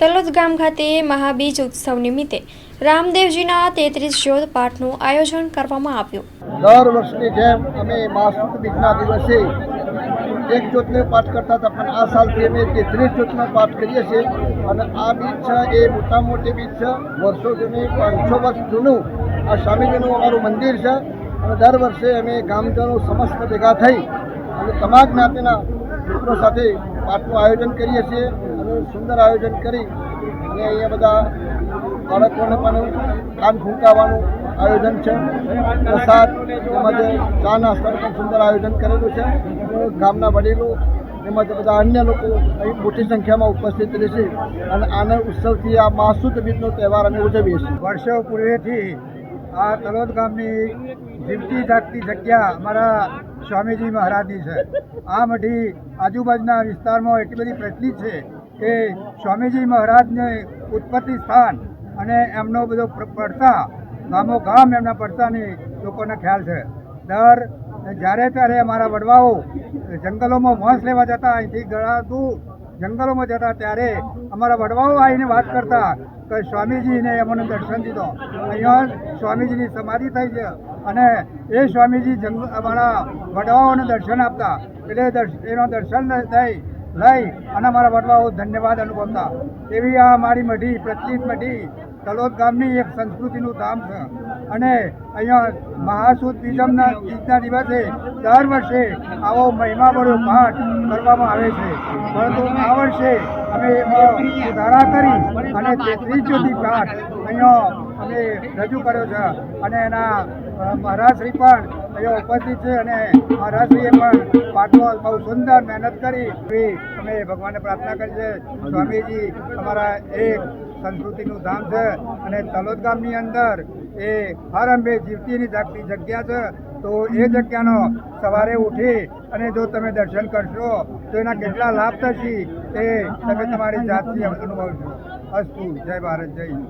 તલોદ ગામ ખાતે મહાબીજ ઉત્સવ નિમિત્તે રામદેવજીના તેત્રીસ જ્યોત પાઠનું આયોજન કરવામાં આવ્યું. દર વર્ષની જેમ અમે માસુદ બીજના દિવસે એક જ્યોતનો પાઠ કરતા હતા, પણ આ સાલથી અમે તેત્રીસ જ્યોતનો પાઠ કરીએ છીએ. અને આ બીજ છે, એ મોટા મોટી બીજ છે. વર્ષો જૂની, પાંચસો વર્ષ જૂનું આ સ્વામીજીનું અમારું મંદિર છે. અને દર વર્ષે અમે ગામજનો સમસ્ત ભેગા થઈ અને તમામ જ્ઞાતિના મિત્રો સાથે પાઠનું આયોજન કરીએ છીએ. સુંદર આયોજન કરી અને અહીંયા બધા બાળકોને પણ કાન ફૂંકાવાનું આયોજન છે. પ્રસાદ તેમજ ચા નાસ્તાનું પણ સુંદર આયોજન કરેલું છે. ગામના વડીલો તેમજ બધા અન્ય લોકો અહીં મોટી સંખ્યામાં ઉપસ્થિત રહેશે અને આના ઉત્સવથી આ માસુદ બીજનો તહેવાર અમે ઉજવીએ છીએ. વર્ષો પૂર્વેથી આ તલોદ ગામની જીવતી જાગતી જગ્યા અમારા સ્વામીજી મહારાજની છે. આ મઢી આજુબાજુના વિસ્તારમાં એટલી બધી પ્રચલિત છે કે સ્વામીજી મહારાજને ઉત્પત્તિ સ્થાન અને એમનો બધો પડતા, ગામો ગામ એમના પડતાની લોકોને ખ્યાલ છે. દર જ્યારે ત્યારે અમારા વડવાઓ જંગલોમાં વાંસ લેવા જતા, અહીંથી ઘણા દૂર જંગલોમાં જતા, ત્યારે અમારા વડવાઓ આવીને વાત કરતા કે સ્વામીજીને અમને દર્શન દીધો. અહીંયા સ્વામીજીની સમાધિ થઈ છે અને એ સ્વામીજી જંગ, અમારા વડવાઓને દર્શન આપતા. એટલે એનો દર્શન થઈ લઈ અને મારા વડવાઓ ધન્યવાદ અનુભવતા. એવી આ મારી મઢી, પ્રચલિત મઢી, તલોદ ગામની એક સંસ્કૃતિનું ધામ છે. અને અહીંયા મહાસુદ બીજમના બીજના દિવસે દર વર્ષે આવો મહિમાભર્યો પાઠ કરવામાં આવે છે. પરંતુ આ વર્ષે અમે એમાં સુધારા કરી અને તેત્રીસ જ્યોતિ પાઠ અહીંયા અમે રજૂ કર્યો છે. અને એના મહારાજ શ્રી પણ અહીંયા ઉપસ્થિત છે અને મહારાજશ્રીએ પણ પાઠમાં બહુ સુંદર મહેનત કરી. એવી અમે ભગવાનને પ્રાર્થના કરી છે. સ્વામીજી, અમારા એક સંસ્કૃતિનું ધામ છે અને તલોદ ગામની અંદર એ હર અંબે જીવતીની જાગતી જગ્યા છે. તો એ જગ્યાનો સવારે ઉઠી અને જો તમે દર્શન કરશો, તો એના કેટલા લાભ થશે તે તમે તમારી જાતથી અનુભવશો. અસ્તુ. જય ભારત, જય.